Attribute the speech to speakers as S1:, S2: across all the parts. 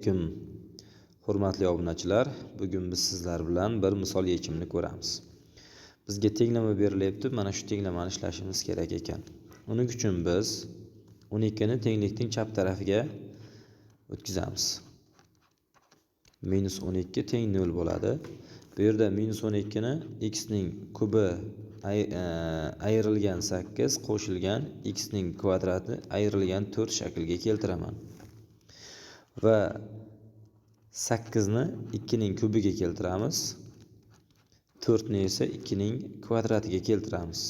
S1: Alaykum. Hurmatli obunachilar, bugun biz sizlar bilan bir misol yechimini ko'ramiz. Bizga tenglama berilyapti, mana shu tenglamani ishlashimiz kerak ekan. Uning uchun biz 12 ni tenglikning chap tarafiga o'tkazamiz. Minus 12 teng 0 bo'ladi. Bu yerda minus 12 ni x ning kubi ayrilgan 8 qo'shilgan x ning kvadrati ayrilgan 4 shakliga keltiraman. Va 8 ni 2 ning kubiga keltiramiz. 4 ni esa 2 ning kvadratiga keltiramiz.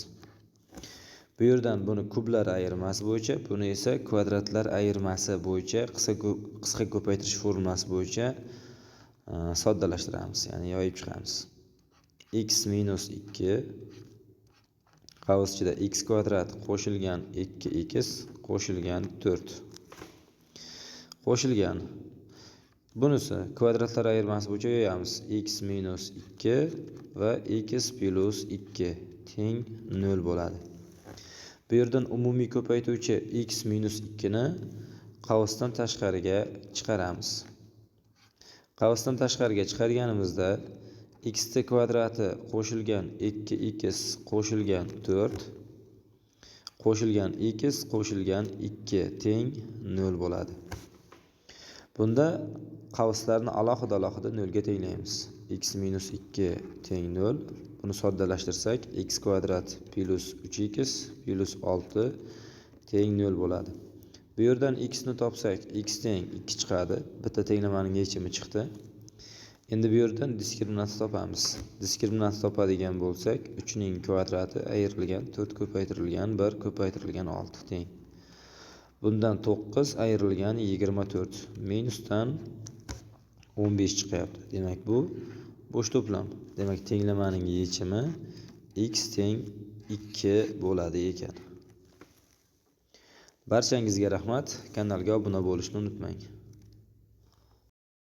S1: Bu yerdan buni kublar ayirmasi bo'yicha, buni esa kvadratlar ayirmasi bo'yicha qisqa qisqa ko'paytirish formulasi bo'yicha e, soddalashtiramiz, ya'ni yoyib chiqamiz. x minus 2 qavs ichida x kvadrat qo'shilgan 2x qo'shilgan 4 qo'shilgan. Bunisi kvadratlar ayirmasi bo'yicha yoyamiz. x minus 2 va x plus 2 teng 0 bo'ladi. Bu yerdan umumiy ko'paytuvchi x minus 2 ni qavsdan tashqariga chiqaramiz. Qavsdan tashqariga chiqarganimizda x t kvadrati qo'shilgan 2x qo'shilgan 4 qo'shilgan x qo'shilgan 2 teng 0 bo'ladi. Bunda qavslarni alohida-alohida 0 ga tenglaymiz. x minus 2 teng 0. Buni soddalashtirsak x kvadrat plus 3x plus 6 teng 0 bo'ladi. Bu yerdan x ni topsak x teng 2 chiqadi. Bitta tenglamaning yechimi chiqdi. Endi bu yerdan diskriminantni topamiz. Diskriminantni topadigan bo'lsak 3 ning kvadrati ayrilgan 4 ko'paytirilgan 1 ko'paytirilgan 6 teng. Bundan 9 ayrilgan 24 minusdan 15 chiqyapti. Demak bu bo'sh to'plam. Demak tenglamaning yechimi x teng 2 bo'ladi ekan. Barchangizga rahmat. Kanalga obuna bo'lishni unutmang.